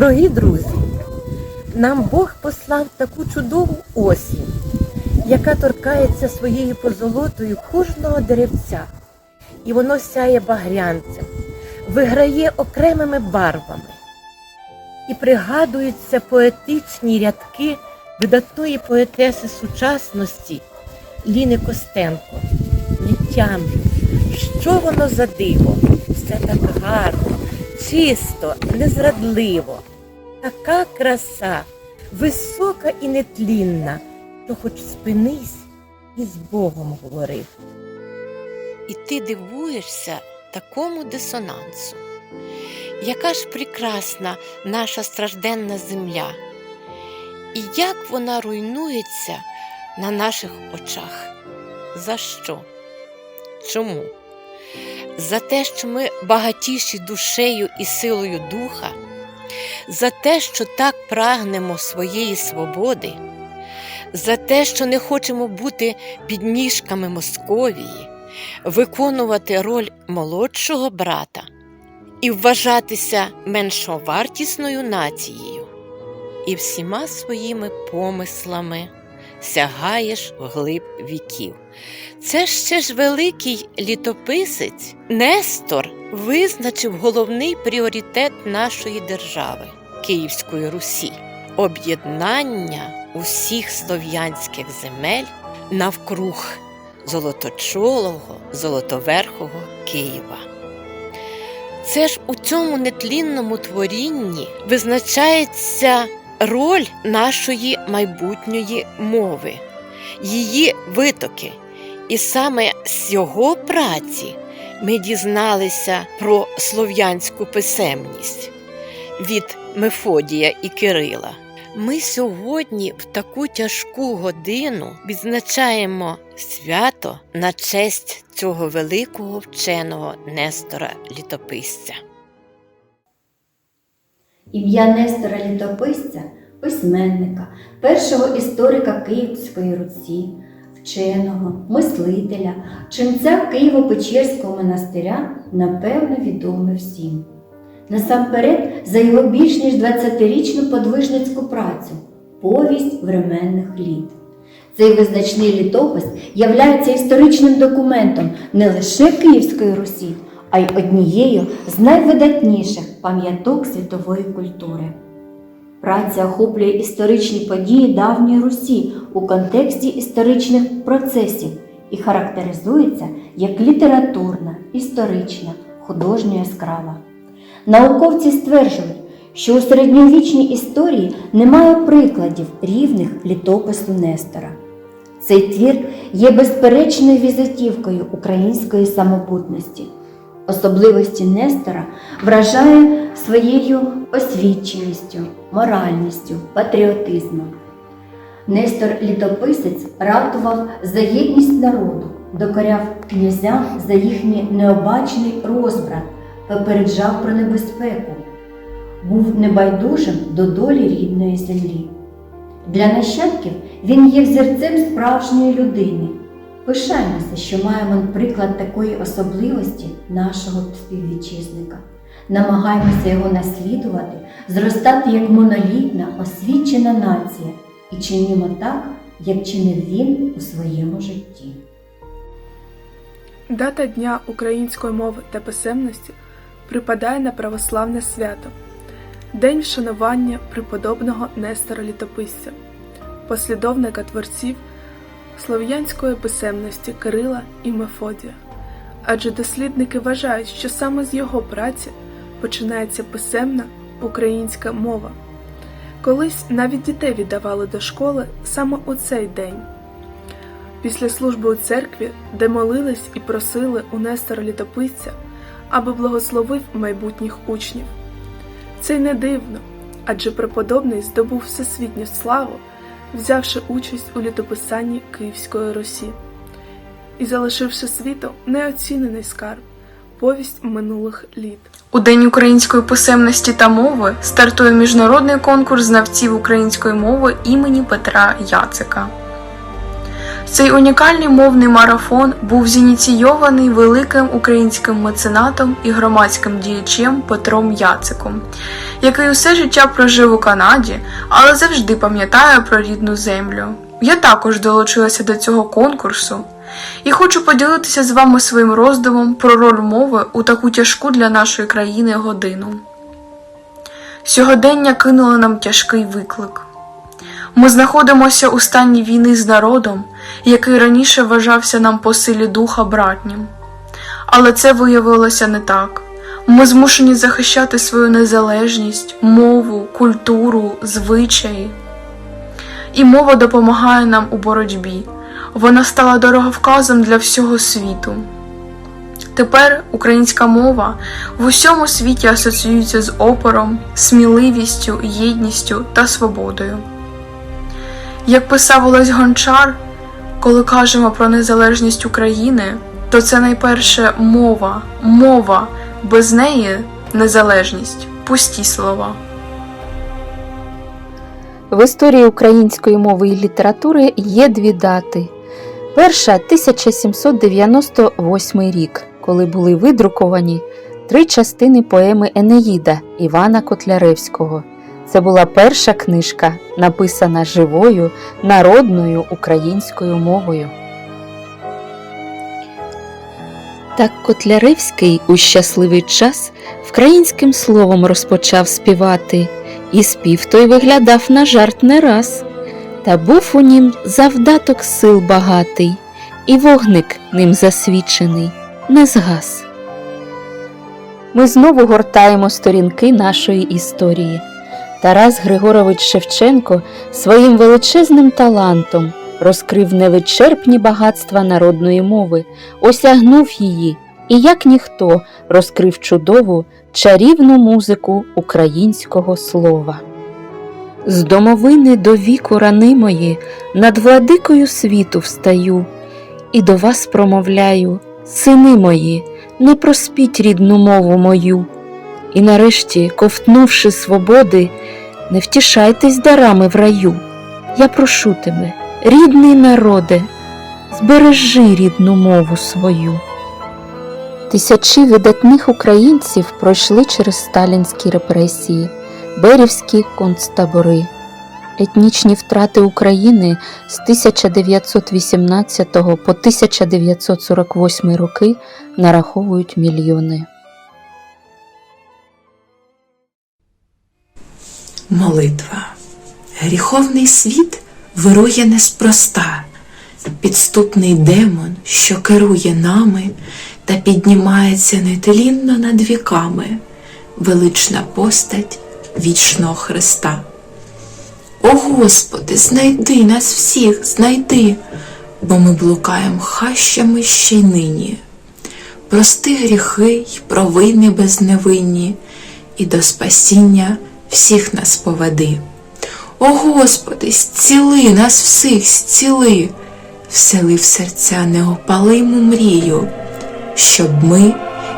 Дорогі друзі, нам Бог послав таку чудову осінь, яка торкається своєю позолотою кожного деревця, і воно сяє багрянцем, виграє окремими барвами. І пригадуються поетичні рядки видатної поетеси сучасності Ліни Костенко. Не що воно за диво, все так гарно, чисто, незрадливо. Така краса, висока і нетлінна, то хоч спинись і з Богом говорив. І ти дивуєшся такому дисонансу. Яка ж прекрасна наша стражденна земля, і як вона руйнується на наших очах. За що? Чому? За те, що ми багатіші душею і силою духа, за те, що так прагнемо своєї свободи, за те, що не хочемо бути підніжками Московії, виконувати роль молодшого брата і вважатися меншовартісною нацією, і всіма своїми помислами сягаєш вглиб віків. Це ще ж великий літописець Нестор визначив головний пріоритет нашої держави Київської Русі об'єднання усіх слов'янських земель навкруг золоточолого, золотоверхого Києва. Це ж у цьому нетлінному творінні визначається роль нашої майбутньої мови, її витоки. І саме з його праці ми дізналися про слов'янську писемність від Мефодія і Кирила. Ми сьогодні в таку тяжку годину відзначаємо свято на честь цього великого вченого Нестора Літописця. Ім'я Нестора Літописця, письменника, першого історика Київської Русі, вченого, мислителя, ченця Києво-Печерського монастиря, напевно, відоме всім. Насамперед за його більш ніж 20-річну подвижницьку працю Повість временних літ. Цей визначний літопис являється історичним документом не лише Київської Русі, а й однією з найвидатніших пам'яток світової культури. Праця охоплює історичні події давньої Русі у контексті історичних процесів і характеризується як літературна, історична, художньо яскрава. Науковці стверджують, що у середньовічній історії немає прикладів рівних літопису Нестора. Цей твір є безперечною візитівкою української самобутності. Особливості Нестора вражає своєю освіченістю, моральністю, патріотизмом. Нестор літописець ратував за єдність народу, докоряв князям за їхній необачний розбрат, попереджав про небезпеку, був небайдужим до долі рідної землі. Для нащадків він є взірцем справжньої людини. Пишаємося, що маємо приклад такої особливості нашого співвітчизника. Намагаємося його наслідувати, зростати як монолітна, освічена нація і чинімо так, як чинив він у своєму житті. Дата Дня української мови та писемності припадає на православне свято День вшанування преподобного Нестора Літописця, послідовника творців слов'янської писемності Кирила і Мефодія. Адже дослідники вважають, що саме з його праці починається писемна українська мова. Колись навіть дітей віддавали до школи саме у цей день. Після служби у церкві, де молились і просили у Нестора Літописця, аби благословив майбутніх учнів. Це й не дивно, адже преподобний здобув всесвітню славу, взявши участь у літописанні Київської Русі і залишивши світу неоцінений скарб повість минулих літ. У День української писемності та мови стартує міжнародний конкурс знавців української мови імені Петра Яцика. Цей унікальний мовний марафон був зініційований великим українським меценатом і громадським діячем Петром Яциком, який усе життя прожив у Канаді, але завжди пам'ятає про рідну землю. Я також долучилася до цього конкурсу і хочу поділитися з вами своїм роздумом про роль мови у таку тяжку для нашої країни годину. Сьогодення кинуло нам тяжкий виклик. Ми знаходимося у стані війни з народом, який раніше вважався нам по силі духа братнім. Але це виявилося не так. Ми змушені захищати свою незалежність, мову, культуру, звичаї. І мова допомагає нам у боротьбі. Вона стала дороговказом для всього світу. Тепер українська мова в усьому світі асоціюється з опором, сміливістю, єдністю та свободою. Як писав Олесь Гончар, коли кажемо про незалежність України, то це найперше мова, мова, без неї незалежність, пусті слова. В історії української мови і літератури є дві дати. Перша 1798 рік, коли були видруковані три частини поеми Енеїда Івана Котляревського. Це була перша книжка, написана живою народною українською мовою. Так Котляревський у щасливий час вкраїнським словом розпочав співати, і спів той виглядав на жарт не раз. Та був у нім завдаток сил багатий, і вогник ним засвічений не згас. Ми знову гортаємо сторінки нашої історії. Тарас Григорович Шевченко своїм величезним талантом розкрив невичерпні багатства народної мови, осягнув її і, як ніхто, розкрив чудову чарівну музику українського слова. З домовини до віку рани мої над владикою світу встаю, і до вас промовляю, сини мої, не проспіть рідну мову мою. І нарешті, ковтнувши свободи, не втішайтесь дарами в раю. Я прошу тебе, рідний народе, збережи рідну мову свою. Тисячі видатних українців пройшли через сталінські репресії, берівські концтабори. Етнічні втрати України з 1918 по 1948 роки нараховують мільйони. Молитва. Гріховний світ вирує неспроста, підступний демон, що керує нами та піднімається нетлінно над віками, велична постать вічного Христа. О Господи, знайди нас всіх, знайди, бо ми блукаєм хащами ще й нині. Прости гріхи й провини безневинні, і до спасіння всіх нас поведи. О Господи, зціли нас всіх, зціли, всели в серця неопалиму мрію, щоб ми,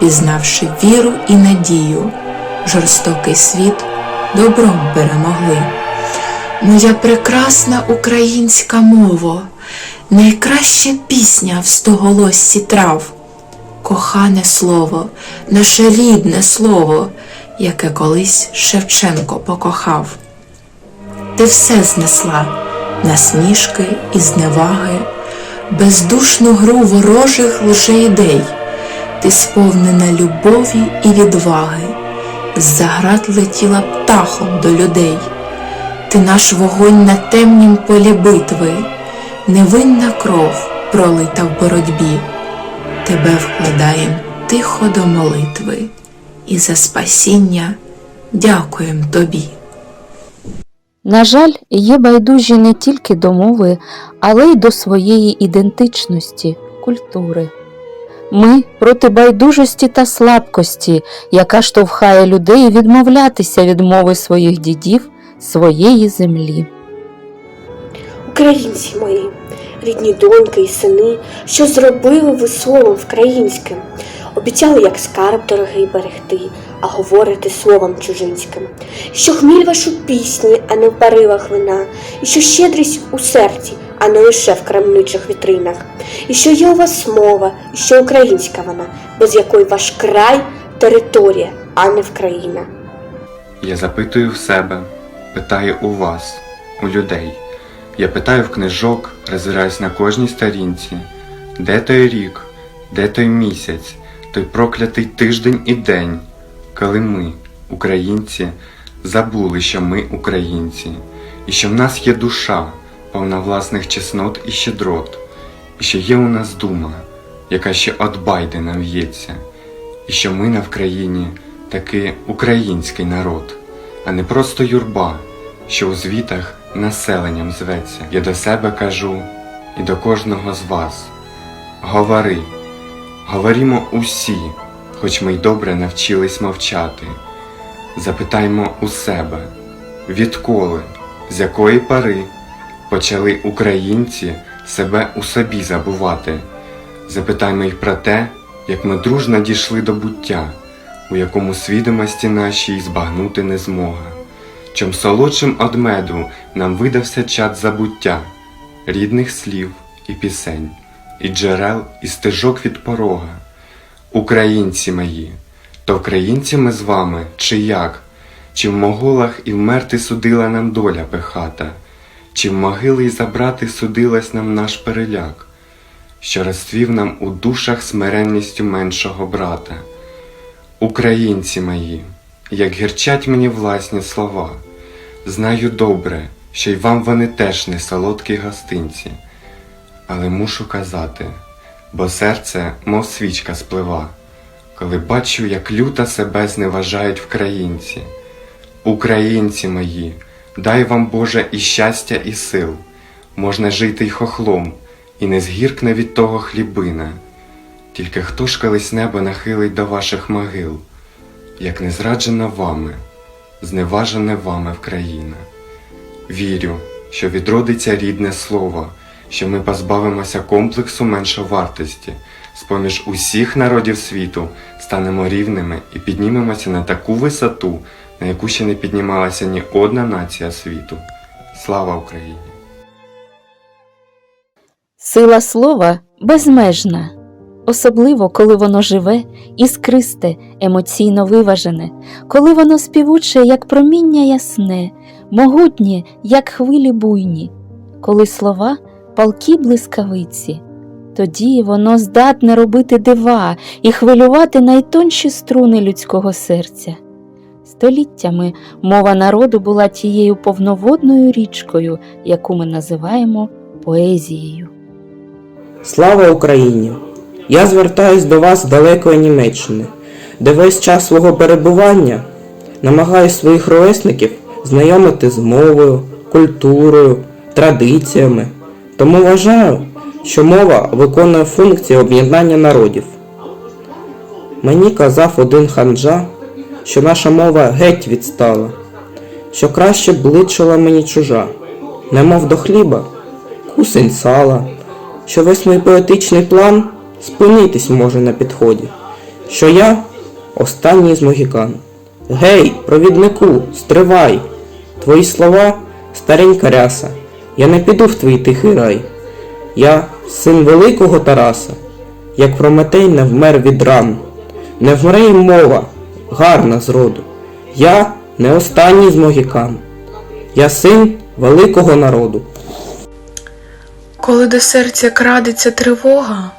пізнавши віру і надію, жорстокий світ добром перемогли. Моя прекрасна українська мова, найкраща пісня в стоголоссі трав, кохане слово, наше рідне слово, яке колись Шевченко покохав. Ти все знесла, насмішки і зневаги, бездушну гру ворожих лжеідей, ти сповнена любові і відваги, з-за град летіла птахом до людей, ти наш вогонь на темнім полі битви, невинна кров пролита в боротьбі, тебе вкладаєм тихо до молитви, і за спасіння дякуєм тобі. На жаль, є байдужі не тільки до мови, але й до своєї ідентичності, культури. Ми проти байдужості та слабкості, яка штовхає людей відмовлятися від мови своїх дідів, своєї землі. Українці мої, рідні доньки і сини, що зробили ви словом українським, обіцяли, як скарб дорогий берегти, а говорити словом чужинським, що хміль ваш у пісні, а не в барилах вина, і що щедрість у серці, а не лише в крамничих вітринах. І що є у вас мова, і що українська вона, без якої ваш край територія, а не Вкраїна. Я запитую в себе, питаю у вас, у людей. Я питаю в книжок, роззираюсь на кожній сторінці. Де той рік, де той місяць, той проклятий тиждень і день, коли ми, українці, забули, що ми українці, і що в нас є душа, повна власних чеснот і щедрот, і що є у нас дума, яка ще от байди нам в'ється, і що ми на Вкраїні таки український народ, а не просто юрба, що у звітах населенням зветься. Я до себе кажу і до кожного з вас. Говори, говорімо усі, хоч ми й добре навчились мовчати. Запитаймо у себе, відколи, з якої пари почали українці себе у собі забувати. Запитаймо їх про те, як ми дружно дійшли до буття, у якому свідомості нашій збагнути не змога. Чом солодшим од меду нам видався чад забуття, рідних слів і пісень, і джерел, і стежок від порога. Українці мої, то українці ми з вами, чи як? Чи в моголах і вмерти судила нам доля пехата, чи в могили й забрати судилась нам наш переляк, що розцвів нам у душах смиренністю меншого брата. Українці мої, як гірчать мені власні слова, знаю добре, що й вам вони теж не солодкі гостинці, але мушу казати, бо серце, мов свічка сплива, коли бачу, як люто себе зневажають вкраїнці. Українці мої, дай вам Боже і щастя, і сил, можна жити й хохлом, і не згіркне від того хлібина. Тільки хто ж колись небо нахилить до ваших могил, як не зраджена вами, зневажене вами Вкраїна. Вірю, що відродиться рідне слово, що ми позбавимося комплексу меншовартості, з-поміж усіх народів світу станемо рівними і піднімемося на таку висоту, на яку ще не піднімалася ні одна нація світу. Слава Україні! Сила слова безмежна, особливо коли воно живе, іскристе, емоційно виважене, коли воно співуче, як проміння ясне, могутнє, як хвилі буйні, коли слова палкі блискавиці. Тоді воно здатне робити дива і хвилювати найтонші струни людського серця. Століттями мова народу була тією повноводною річкою, яку ми називаємо поезією. Слава Україні! Я звертаюсь до вас з далекої Німеччини, де весь час свого перебування намагаюсь своїх ровесників знайомити з мовою, культурою, традиціями. Тому вважаю, що мова виконує функцію об'єднання народів. Мені казав один ханджа, що наша мова геть відстала, що краще б личила мені чужа, немов до хліба, кусень сала, що весь мій поетичний план спинитись може на підході, що я останній з могікан. Гей, провіднику, стривай! Твої слова старенька ряса, я не піду в твій тихий рай. Я син великого Тараса, як Прометей не вмер від ран. Не вмре й мова, гарна зроду. Я не останній з могікан. Я син великого народу. Коли до серця крадеться тривога,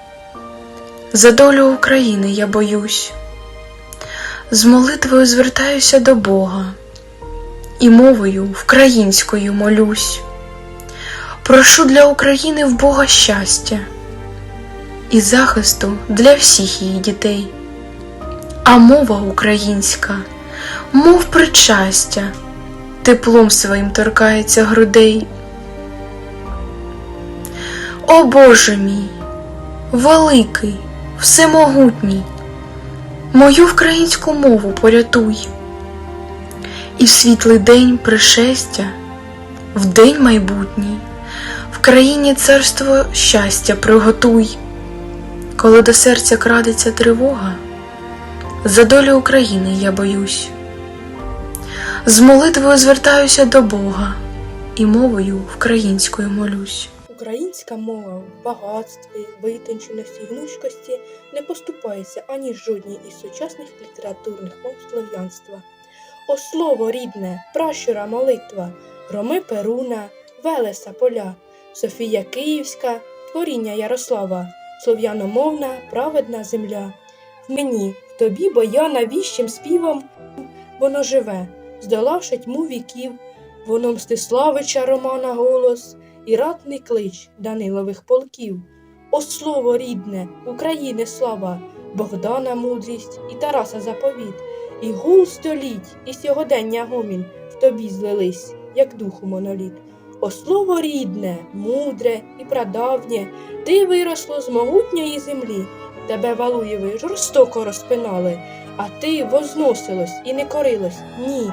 за долю України я боюсь, з молитвою звертаюся до Бога і мовою вкраїнською молюсь. Прошу для України в Бога щастя і захисту для всіх її дітей. А мова українська, мов причастя, теплом своїм торкається грудей. О Боже мій, великий, всемогутній, мою українську мову порятуй, і в світлий день пришестя, в день майбутній, країні царство щастя приготуй, коли до серця крадеться тривога, за долю України я боюсь. З молитвою звертаюся до Бога і мовою українською молюсь. Українська мова в багатстві, витонченості і гнучкості не поступається ані жодній із сучасних літературних мов слов'янства. О слово рідне, пращура молитва, громи Перуна, Велеса поля, Софія Київська, творіння Ярослава, слов'яномовна, праведна земля. В мені, в тобі, бо я навіщим співом воно живе, здолавши тьму віків, воно Мстиславича Романа голос і ратний клич Данилових полків. О слово рідне, України слава, Богдана мудрість і Тараса заповіт, і гул століть, і сьогодення гомін в тобі злились, як духу моноліт. О слово рідне, мудре і прадавнє, ти виросло з могутньої землі, тебе Валуєви жорстоко розпинали, а ти возносилось і не корилось, ні.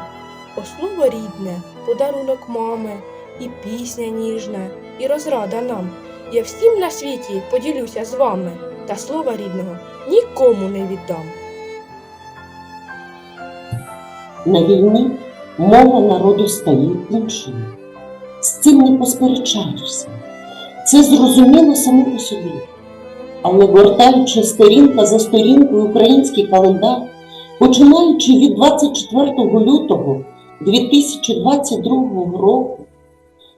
О слово рідне, подарунок мами, і пісня ніжна, і розрада нам. Я всім на світі поділюся з вами, та слова рідного нікому не віддам. На війні мова народу стає іншою. З цим не посперечаєшся. Це зрозуміло само по собі. Але гортаючи сторінка за сторінкою український календар, починаючи від 24 лютого 2022 року,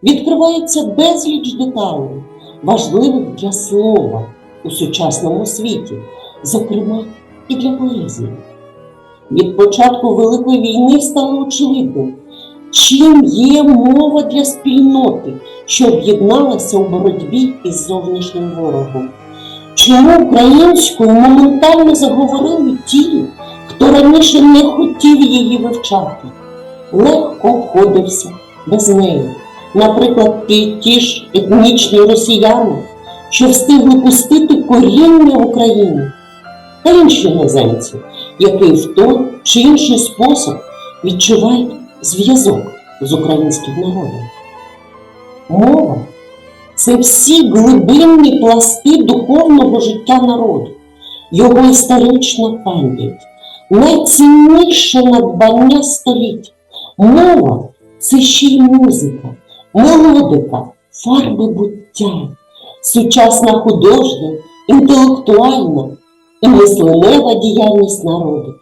відкривається безліч деталей, важливих для слова у сучасному світі, зокрема і для поезії. Від початку Великої війни стало очевидним, чим є мова для спільноти, що об'єдналася у боротьбі із зовнішнім ворогом. Чому українською моментально заговорили ті, хто раніше не хотів її вивчати, легко обходився без неї. Наприклад, ті, ті ж етнічні росіяни, що встигли пустити коріння в Україні, та інші іноземці, які в той чи інший спосіб відчувають зв'язок з українським народом. Мова це всі глибинні пласти духовного життя народу, його історична пам'ять, найцінніше надбання століть. Мова це ще й музика, мелодика, фарби буття, сучасна художня, інтелектуальна і мисленева діяльність народу,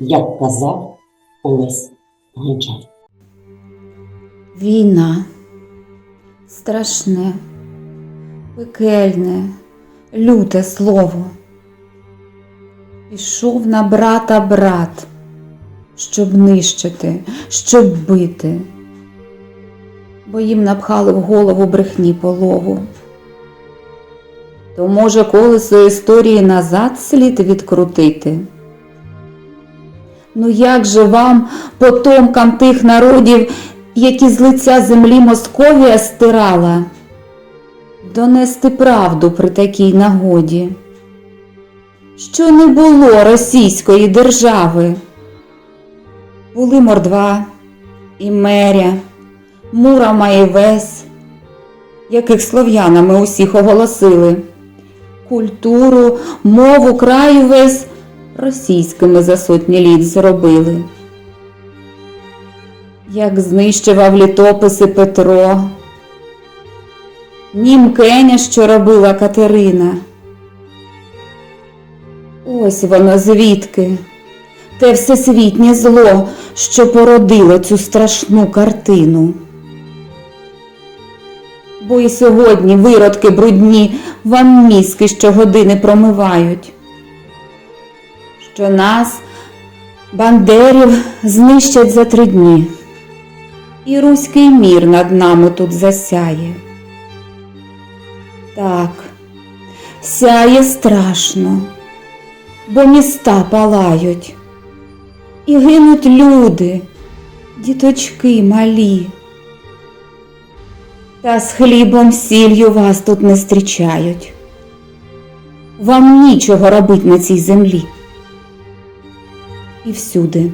як казав Олесь Гончар. Війна страшне, пекельне, люте слово. Пішов на брата брат, щоб нищити, щоб бити, бо їм напхали в голову брехні полову. То, може, колесо історії назад слід відкрутити? Ну як же вам, потомкам тих народів, які з лиця землі Московія стирала, донести правду при такій нагоді, що не було російської держави. Були Мордва, і Меря, Мурама і Весь, яких слов'янами усіх оголосили, культуру, мову краю весь російськими за сотні літ зробили як знищував літописи Петро, німкеня, що робила Катерина. Ось воно звідки, те всесвітнє зло, що породило цю страшну картину. Бо і сьогодні виродки брудні вам мізки щогодини промивають, що нас, бандерів, знищать за три дні і руський мір над нами тут засяє. Так, сяє страшно, бо міста палають, і гинуть люди, діточки малі. Та з хлібом сіллю вас тут не зустрічають. Вам нічого робить на цій землі. І всюди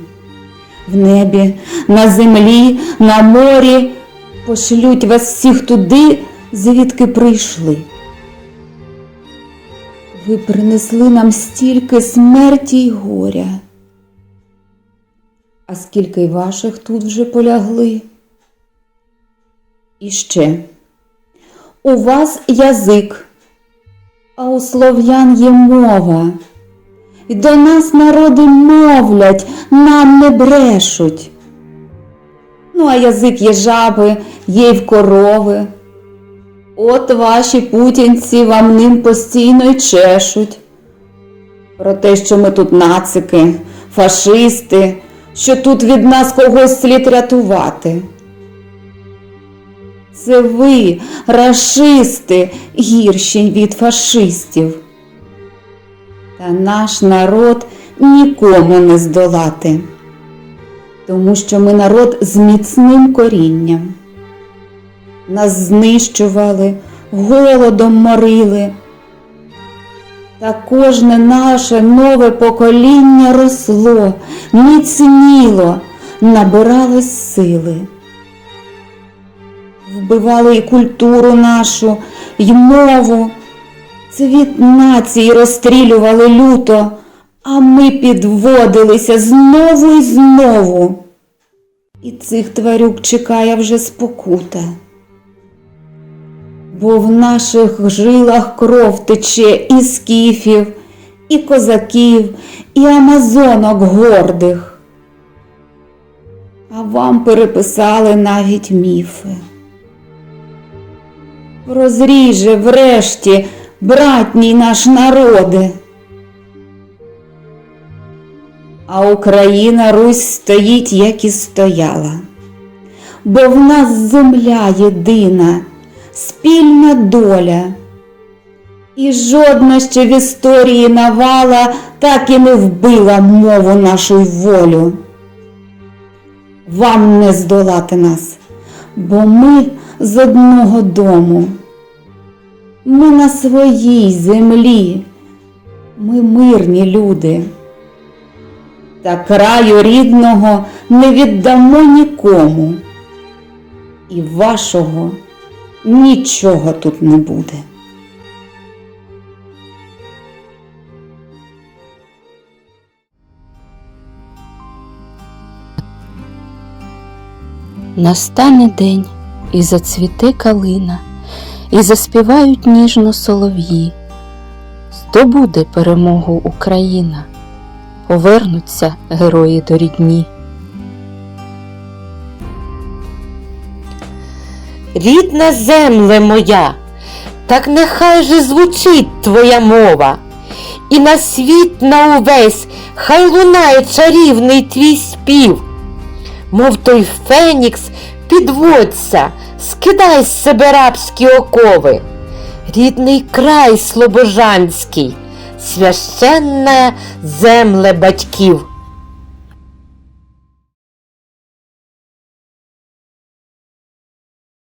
в небі, на землі, на морі, пошлють вас всіх туди, звідки прийшли. Ви принесли нам стільки смерті й горя, а скільки й ваших тут вже полягли. І ще у вас язик, а у слов'ян є мова. І до нас народи мовлять, нам не брешуть. Ну, а язик є жаби, є й в корови. От ваші путінці вам ним постійно й чешуть. Про те, що ми тут нацики, фашисти, що тут від нас когось слід рятувати. Це ви, рашисти, гірші від фашистів. Та наш народ нікому не здолати, тому що ми народ з міцним корінням. Нас знищували, голодом морили. Та кожне наше нове покоління росло, міцніло, набиралось сили. Вбивали і культуру нашу, й мову. Цвіт нації розстрілювали люто, а ми підводилися знову і знову. І цих тварюк чекає вже спокута. Бо в наших жилах кров тече і скіфів, і козаків, і амазонок гордих. А вам переписали навіть міфи. Розріже врешті братній наш народи. А Україна Русь стоїть, як і стояла, бо в нас земля єдина, спільна доля. І жодна ще в історії навала так і не вбила мову нашу волю. Вам не здолати нас, бо ми з одного дому. Ми на своїй землі, ми мирні люди. Та краю рідного не віддамо нікому. І вашого нічого тут не буде. Настане день, і зацвіте калина, і заспівають ніжно солов'ї. Здобуде перемогу Україна, повернуться герої до рідні. Рідна земле моя, так нехай же звучить твоя мова, і на світ на увесь хай лунає чарівний твій спів, мов той фенікс, підводься, скидай з себе рабські окови, рідний край слобожанський, священна земле батьків.